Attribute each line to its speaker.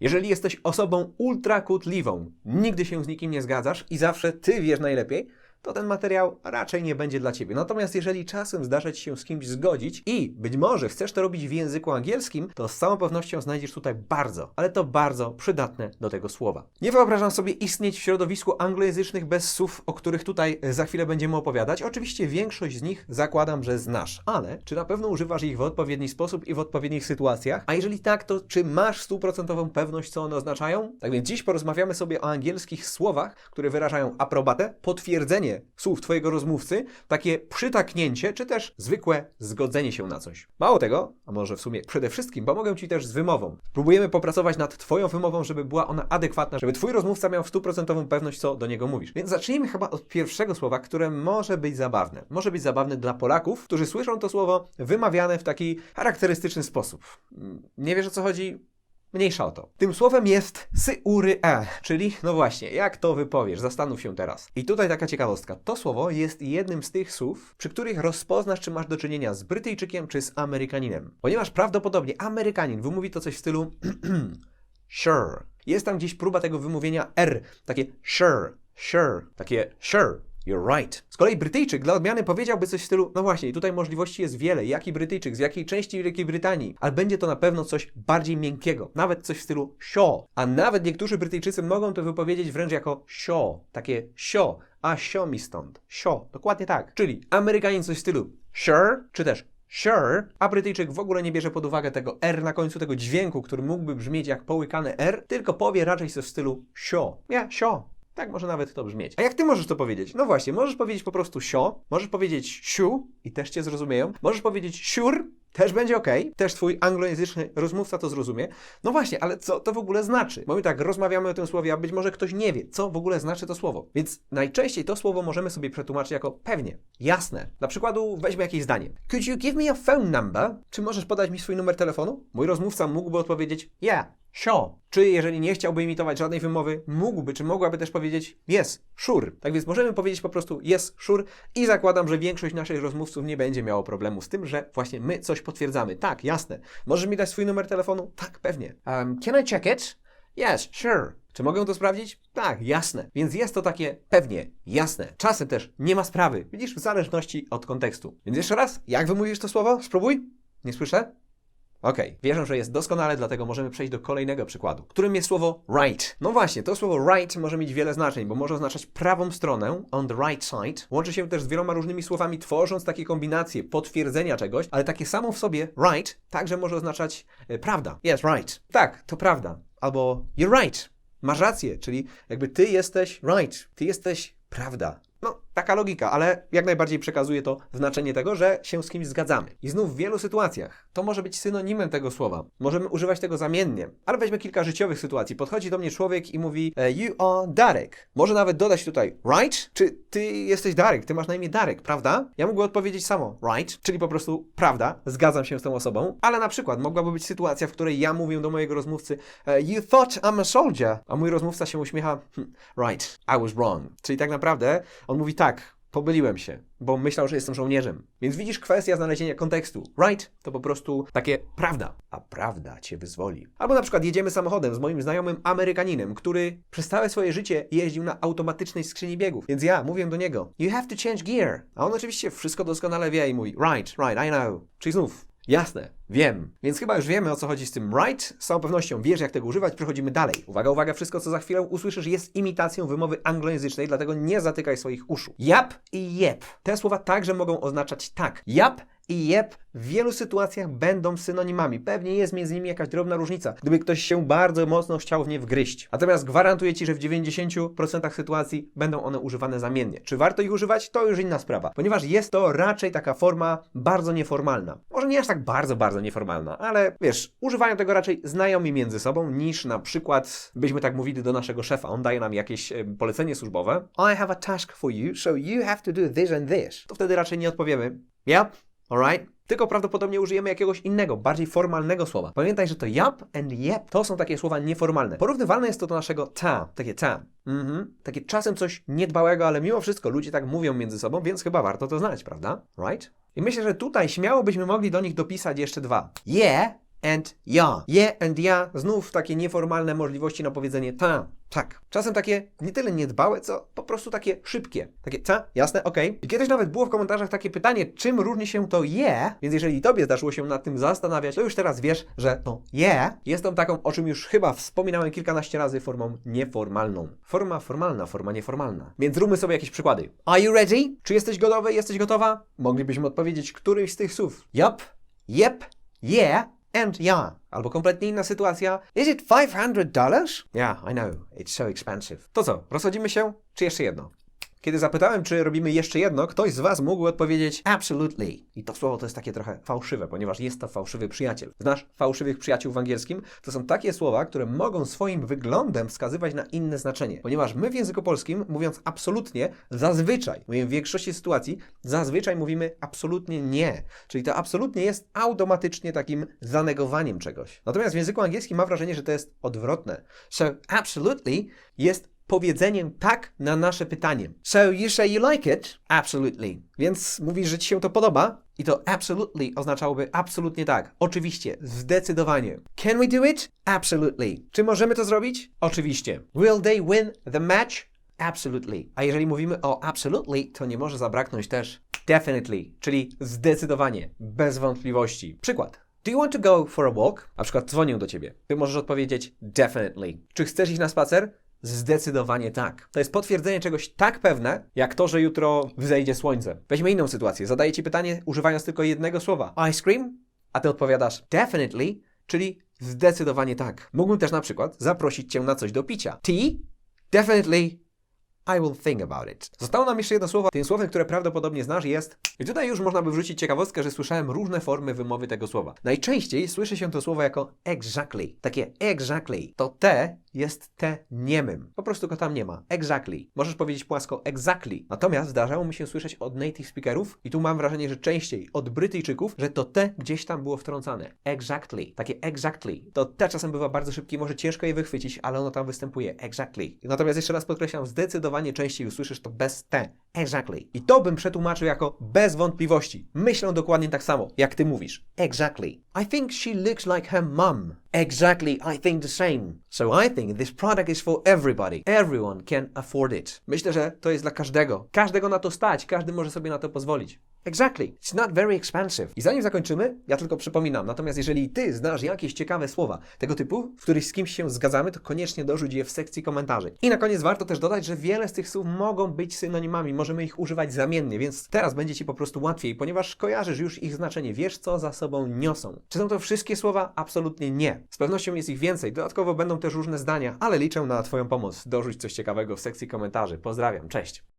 Speaker 1: Jeżeli jesteś osobą ultrakutliwą, nigdy się z nikim nie zgadzasz i zawsze ty wiesz najlepiej, to ten materiał raczej nie będzie dla ciebie. Natomiast jeżeli czasem zdarza ci się z kimś zgodzić i być może chcesz to robić w języku angielskim, to z całą pewnością znajdziesz tutaj bardzo, ale to bardzo przydatne do tego słowa. Nie wyobrażam sobie istnieć w środowisku anglojęzycznych bez słów, o których tutaj za chwilę będziemy opowiadać. Oczywiście większość z nich zakładam, że znasz, ale czy na pewno używasz ich w odpowiedni sposób i w odpowiednich sytuacjach? A jeżeli tak, to czy masz stuprocentową pewność, co one oznaczają? Tak więc dziś porozmawiamy sobie o angielskich słowach, które wyrażają aprobatę, potwierdzenie słów twojego rozmówcy, takie przytaknięcie, czy też zwykłe zgodzenie się na coś. Mało tego, a może w sumie przede wszystkim, pomogę ci też z wymową. Próbujemy popracować nad twoją wymową, żeby była ona adekwatna, żeby twój rozmówca miał stuprocentową pewność, co do niego mówisz. Więc zacznijmy chyba od pierwszego słowa, które może być zabawne. Może być zabawne dla Polaków, którzy słyszą to słowo wymawiane w taki charakterystyczny sposób. Nie wiesz o co chodzi? Mniejsza o to. Tym słowem jest syury e, czyli no właśnie, jak to wypowiesz? Zastanów się teraz. I tutaj taka ciekawostka. To słowo jest jednym z tych słów, przy których rozpoznasz, czy masz do czynienia z Brytyjczykiem, czy z Amerykaninem. Ponieważ prawdopodobnie Amerykanin wymówi to coś w stylu sure. Jest tam gdzieś próba tego wymówienia R, takie sure, sure, takie sure. You're right. Z kolei Brytyjczyk dla odmiany powiedziałby coś w stylu, no właśnie, tutaj możliwości jest wiele. Jaki Brytyjczyk, z jakiej części Wielkiej Brytanii? Ale będzie to na pewno coś bardziej miękkiego. Nawet coś w stylu sio. A nawet niektórzy Brytyjczycy mogą to wypowiedzieć wręcz jako sio. Takie sio. A sio mi stąd. Sio. Dokładnie tak. Czyli Amerykanin coś w stylu sure, czy też Sure, a Brytyjczyk w ogóle nie bierze pod uwagę tego R na końcu tego dźwięku, który mógłby brzmieć jak połykane R, tylko powie raczej coś w stylu sio. Ja, sio. Tak może nawet to brzmieć. A jak ty możesz to powiedzieć? No właśnie, możesz powiedzieć po prostu sio, możesz powiedzieć siu i też cię zrozumieją. Możesz powiedzieć sure, też będzie ok, też twój anglojęzyczny rozmówca to zrozumie. No właśnie, ale co to w ogóle znaczy? Bo my tak rozmawiamy o tym słowie, a być może ktoś nie wie, co w ogóle znaczy to słowo. Więc najczęściej to słowo możemy sobie przetłumaczyć jako pewnie, jasne. Na przykładu weźmy jakieś zdanie. Could you give me a phone number? Czy możesz podać mi swój numer telefonu? Mój rozmówca mógłby odpowiedzieć yeah, sure. Czy jeżeli nie chciałby imitować żadnej wymowy, mógłby czy mogłaby też powiedzieć yes, sure. Tak więc możemy powiedzieć po prostu yes, sure i zakładam, że większość naszych rozmówców nie będzie miało problemu z tym, że właśnie my coś potwierdzamy. Tak, jasne. Możesz mi dać swój numer telefonu? Tak, pewnie. Um, can I check it? Yes, sure. Czy mogę to sprawdzić? Tak, jasne. Więc jest to takie pewnie, jasne. Czasem też nie ma sprawy. Widzisz, w zależności od kontekstu. Więc jeszcze raz, jak wymówisz to słowo? Spróbuj. Nie słyszę? Okej, wierzę, że jest doskonale, dlatego możemy przejść do kolejnego przykładu, którym jest słowo right. No właśnie, to słowo right może mieć wiele znaczeń, bo może oznaczać prawą stronę, on the right side. Łączy się też z wieloma różnymi słowami, tworząc takie kombinacje potwierdzenia czegoś, ale takie samo w sobie right także może oznaczać e, prawda. Yes, right. Tak, to prawda. Albo you're right. Masz rację, czyli jakby ty jesteś right, ty jesteś prawda. No, taka logika, ale jak najbardziej przekazuje to znaczenie tego, że się z kimś zgadzamy. I znów w wielu sytuacjach to może być synonimem tego słowa. Możemy używać tego zamiennie. Ale weźmy kilka życiowych sytuacji. Podchodzi do mnie człowiek i mówi e, You are Darek. Może nawet dodać tutaj right? Czy ty jesteś Darek? Ty masz na imię Darek, prawda? Ja mógłbym odpowiedzieć samo right, czyli po prostu prawda, zgadzam się z tą osobą. Ale na przykład mogłaby być sytuacja, w której ja mówię do mojego rozmówcy e, You thought I'm a soldier. A mój rozmówca się uśmiecha "Hmm, Right, I was wrong. Czyli tak naprawdę on mówi tak, pomyliłem się, bo myślał, że jestem żołnierzem. Więc widzisz kwestia znalezienia kontekstu. Right to po prostu takie prawda, a prawda cię wyzwoli. Albo na przykład jedziemy samochodem z moim znajomym Amerykaninem, który przez całe swoje życie jeździł na automatycznej skrzyni biegów. Więc ja mówię do niego, you have to change gear. A on oczywiście wszystko doskonale wie i mówi, right, right, I know. Czyli znów, Jasne, wiem. Więc chyba już wiemy o co chodzi z tym right. Z całą pewnością wiesz jak tego używać. Przechodzimy dalej. Uwaga, uwaga, wszystko co za chwilę usłyszysz jest imitacją wymowy anglojęzycznej, dlatego nie zatykaj swoich uszu. Jap i jep. Te słowa także mogą oznaczać tak. Jap i jep w wielu sytuacjach będą synonimami. Pewnie jest między nimi jakaś drobna różnica, gdyby ktoś się bardzo mocno chciał w nie wgryźć. Natomiast gwarantuję Ci, że w 90% sytuacji będą one używane zamiennie. Czy warto ich używać? To już inna sprawa, ponieważ jest to raczej taka forma bardzo nieformalna. Może nie aż tak bardzo, bardzo nieformalna, ale wiesz, używają tego raczej znajomi między sobą, niż na przykład byśmy tak mówili do naszego szefa. On daje nam jakieś e, polecenie służbowe. I have a task for you, so you have to do this and this. To wtedy raczej nie odpowiemy. Yep, alright. Tylko prawdopodobnie użyjemy jakiegoś innego, bardziej formalnego słowa. Pamiętaj, że to yup and yep to są takie słowa nieformalne. Porównywalne jest to do naszego ta, takie ta. Mhm. Takie czasem coś niedbałego, ale mimo wszystko ludzie tak mówią między sobą, więc chyba warto to znać, prawda? Right? I myślę, że tutaj śmiało byśmy mogli do nich dopisać jeszcze dwa. Yeah and ja. Je and ja, znów takie nieformalne możliwości na powiedzenie ta, tak. Czasem takie nie tyle niedbałe, co po prostu takie szybkie. Takie ta, jasne, okej. I kiedyś nawet było w komentarzach takie pytanie, czym różni się to je, więc jeżeli tobie zdarzyło się nad tym zastanawiać, to już teraz wiesz, że to je jest tą taką, o czym już chyba wspominałem kilkanaście razy, formą nieformalną. Forma formalna, forma nieformalna. Więc zróbmy sobie jakieś przykłady. Are you ready? Czy jesteś gotowy? Jesteś gotowa? Moglibyśmy odpowiedzieć któryś z tych słów. Yup, yep, yeah and yeah. Albo kompletnie inna sytuacja. Is it $500? Yeah, I know. It's so expensive. To co, rozchodzimy się? Czy jeszcze jedno? Kiedy zapytałem, czy robimy jeszcze jedno, ktoś z Was mógł odpowiedzieć absolutely. I to słowo to jest takie trochę fałszywe, ponieważ jest to fałszywy przyjaciel. Znasz fałszywych przyjaciół w angielskim? To są takie słowa, które mogą swoim wyglądem wskazywać na inne znaczenie. Ponieważ my w języku polskim, mówiąc absolutnie, zazwyczaj, mówię w większości sytuacji, zazwyczaj mówimy absolutnie nie. Czyli to absolutnie jest automatycznie takim zanegowaniem czegoś. Natomiast w języku angielskim mam wrażenie, że to jest odwrotne. So absolutely jest powiedzeniem tak na nasze pytanie. So you say you like it? Absolutely. Więc mówisz, że ci się to podoba? I to absolutely oznaczałoby absolutnie tak. Oczywiście, zdecydowanie. Can we do it? Absolutely. Czy możemy to zrobić? Oczywiście. Will they win the match? Absolutely. A jeżeli mówimy o absolutely, to nie może zabraknąć też definitely, czyli zdecydowanie, bez wątpliwości. Przykład. Do you want to go for a walk? Na przykład dzwonię do ciebie. Ty możesz odpowiedzieć definitely. Czy chcesz iść na spacer? Zdecydowanie tak. To jest potwierdzenie czegoś tak pewne, jak to, że jutro wzejdzie słońce. Weźmy inną sytuację. Zadaję ci pytanie, używając tylko jednego słowa. Ice cream? A ty odpowiadasz definitely, czyli zdecydowanie tak. Mógłbym też na przykład zaprosić cię na coś do picia. Tea? Definitely I will think about it. Zostało nam jeszcze jedno słowo. Tym słowem, które prawdopodobnie znasz, jest. I tutaj już można by wrzucić ciekawostkę, że słyszałem różne formy wymowy tego słowa. Najczęściej słyszy się to słowo jako exactly. Takie exactly. To te jest te niemym. Po prostu go tam nie ma. Exactly. Możesz powiedzieć płasko exactly. Natomiast zdarzało mi się słyszeć od native speakerów, i tu mam wrażenie, że częściej od Brytyjczyków, że to te gdzieś tam było wtrącane. Exactly. Takie exactly. To te czasem bywa bardzo szybkie, może ciężko je wychwycić, ale ono tam występuje. Exactly. Natomiast jeszcze raz podkreślam, zdecydowanie częściej usłyszysz to bez te. Exactly. I to bym przetłumaczył jako bez wątpliwości. Myślą dokładnie tak samo, jak ty mówisz. Exactly. I think she looks like her mum. Exactly, I think the same. So I think this product is for everybody. Everyone can afford it. Myślę, że to jest dla każdego. Każdego na to stać, każdy może sobie na to pozwolić. Exactly. It's not very expensive. I zanim zakończymy, ja tylko przypominam, natomiast jeżeli ty znasz jakieś ciekawe słowa tego typu, w których z kimś się zgadzamy, to koniecznie dorzuć je w sekcji komentarzy. I na koniec warto też dodać, że wiele z tych słów mogą być synonimami, możemy ich używać zamiennie, więc teraz będzie ci po prostu łatwiej, ponieważ kojarzysz już ich znaczenie, wiesz co za sobą niosą. Czy są to wszystkie słowa? Absolutnie nie. Z pewnością jest ich więcej, dodatkowo będą też różne zdania, ale liczę na twoją pomoc. Dorzuć coś ciekawego w sekcji komentarzy. Pozdrawiam, cześć.